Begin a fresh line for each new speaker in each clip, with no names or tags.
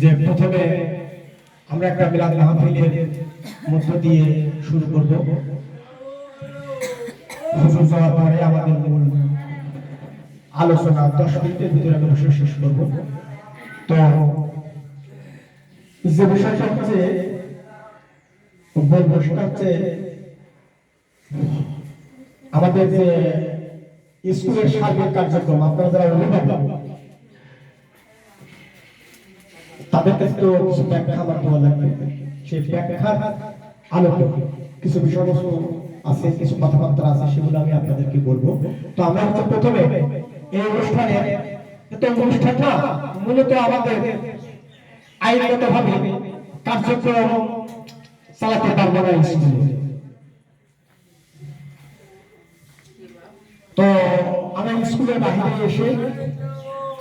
যে প্রথমে আমরা একটা মিলাদ মাহফিলের মধ্য দিয়ে শুরু করব। হুজুর যাওয়ার পরে আমাদের মূল আলোচনা দশ মিনিটের ভিতরে আমি বসে শেষ করব। তো যে বিষয়টা হচ্ছে, বলব সেটা হচ্ছে, আমাদের যে স্কুলের সার্বিক কার্যক্রম, আপনারা যারা অভিভাবক তাদেরকে তো কিছু ব্যাখ্যা আমার দেওয়া লাগবে। সেই ব্যাখ্যার আলোকে কিছু বিষয়বস্তু আছে, কিছু কথাবার্তা আছে, সেগুলো আমি আপনাদেরকে বলব। তো আমরা হচ্ছে প্রথমে এই অনুষ্ঠানে, তো অনুষ্ঠানটা মূলত আমাদের আইনগত ভাবে কার্যক্রম চালাতে পারব না তো স্কুলের এসে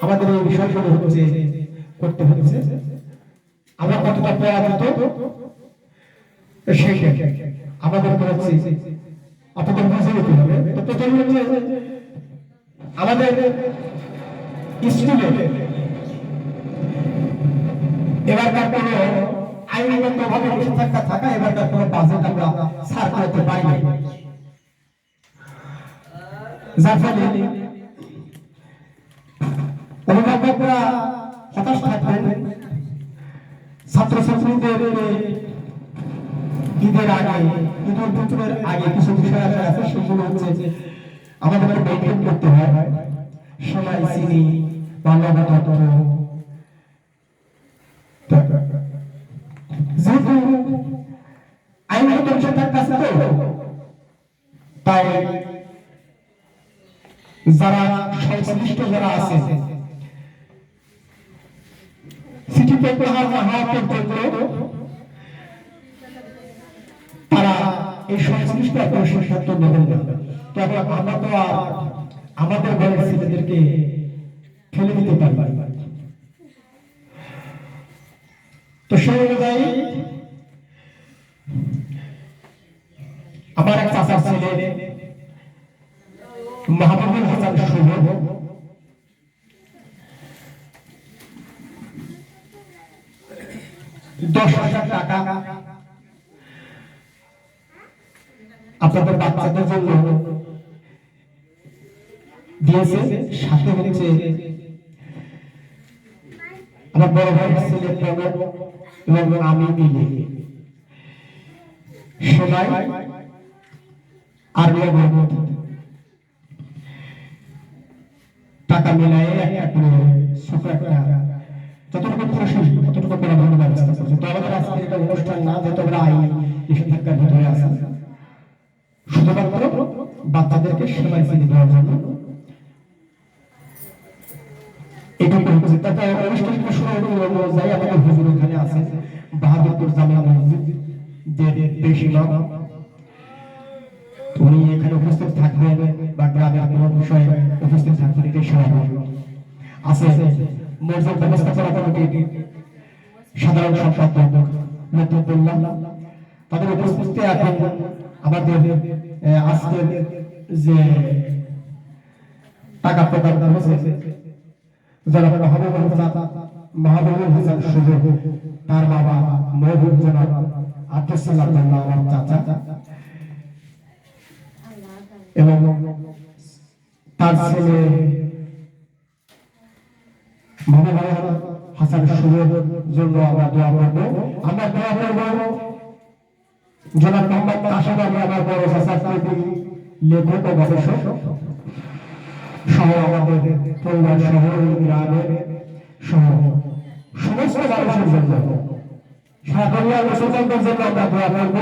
আমাদের এই বিষয়গুলো হচ্ছে করতে হচ্ছে আমরা কতটা প্রয়াজিত সেই আমাদের হচ্ছে আপনাদের বুঝে নিতে হবে। তো প্রথমে হচ্ছে আমাদের স্কুলে এবারকার কোনো আইনগত ভাবে নিষেধাজ্ঞা থাকা, এবারকার কোনো বাজেট আমরা ছাড় করতে পারি নাই। যার ফলে অভিভাবকরা ছাত্রছাত্রীদের ঈদের আগে ঈদ উল ফিতরের আগে কিছু বিষয় আছে সেগুলো হচ্ছে আমাদের মেনটেন করতে হয়। সময়, চিনি, বাংলা তত্ত্ব যেহেতু আইনগত নিষেধাজ্ঞা আছে তো তাই যারা সংশ্লিষ্ট যারা আছে সিটি প্রত্যাহার না হওয়া এই সংশ্লিষ্ট কোনো সিদ্ধান্ত নেবেন না তবে আমরা তো আর আমাদের ঘরের ছেলেদেরকে ফেলে দিতে পারি তো সেই অনুযায়ী আমার এক চাচার ছেলে মাহবুবুল হাসান শুভ। দশ হাজার টাকা আপনাদের বাচ্চাদের জন্য দিয়েছে সাথে হচ্ছে আমার বড় ভাই ছেলে প্রণব এবং আমি মিলে। সবাই আর টাকা মিলাই একটা একটা যতটুকু খুশি ততটুকু করে ভালো ব্যবস্থা করছে তো আমাদের আজকে এটা অনুষ্ঠান না যত আমরা আইন নিষেধাজ্ঞার ভিতরে আছে। শুধুমাত্র বাচ্চাদেরকে সেমাই চিনি দেওয়ার জন্য। এখানে উপস্থিত থাকবেন বা গ্রামের কোনো উপস্থিত থাকবেন এটাই স্বাভাবিক আছে সাধারণ সম্পাদক তাদের উপস্থিতিতে আমাদের আহ, আজকের যে টাকা প্রদান হয়েছে জনাব মাহবুবুল হাসান মাহবুবুল হাসান সুযোগ তার বাবা মহবুব জনাব আমার চাচা। এবং তার ছেলে মাহবুব হাসান শুভের জন্য আমরা দোয়া করব। আমরা দোয়া করব জনাব মোহাম্মদ আমি আমার বড় চাচা লেখক ও গবেষক সহ আমাদের পরিবার সহ গ্রামের সহ সমস্ত মানুষের জন্য। মুসলমানদের জন্য আমরা দোয়া করব।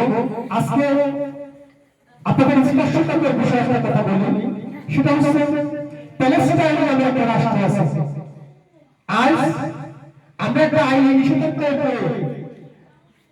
আজকে আপনাদের বিষয়ে কথা বলি। সেটা হচ্ছে, প্যালেস্টাইনে নামে একটা রাষ্ট্র আছে আজ আমরা একটা আইন নিষেধাজ্ঞার করে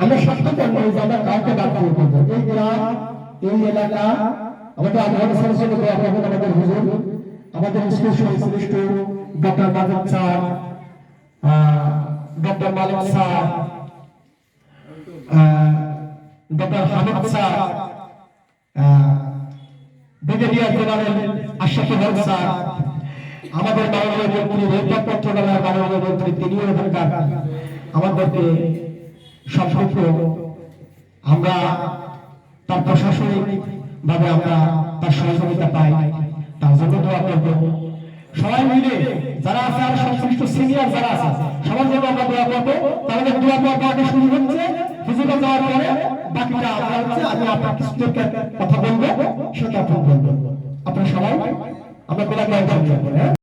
আমরা স্বাস্থ্যকর নই যে আমরা কাউকে দিয়ে করব এই গ্রাম এই এলাকা, আমাদের দোয়া করবেন আমাদের হুজুর, আমাদের সংশ্লিষ্ট ডক্টর মাদক sir doctor Malik sir doctor Hamid sir brigadier general Ashraf Haq sir, আমাদের মাননীয় মন্ত্রী মাননীয় মন্ত্রী, তিনিও এখানকার, আমাদেরকে সম্পর্ক আমরা তার প্রশাসনিক ভাবে আমরা তার সহযোগিতা পাই। তার জন্য দোয়া করব। সবাই মিলে যারা আছে আর সংশ্লিষ্ট সিনিয়র যারা আছে, সবার জন্য আমরা দোয়া করব। তাহলে দোয়া আগে শুরু হচ্ছে হুজুরে যাওয়ার পরে বাকিটা আমরা হচ্ছে আমি আপনার কিছুদেরকে কথা বলব, সেটা আপনি বলব আপনারা সবাই, আমরা করে হ্যাঁ?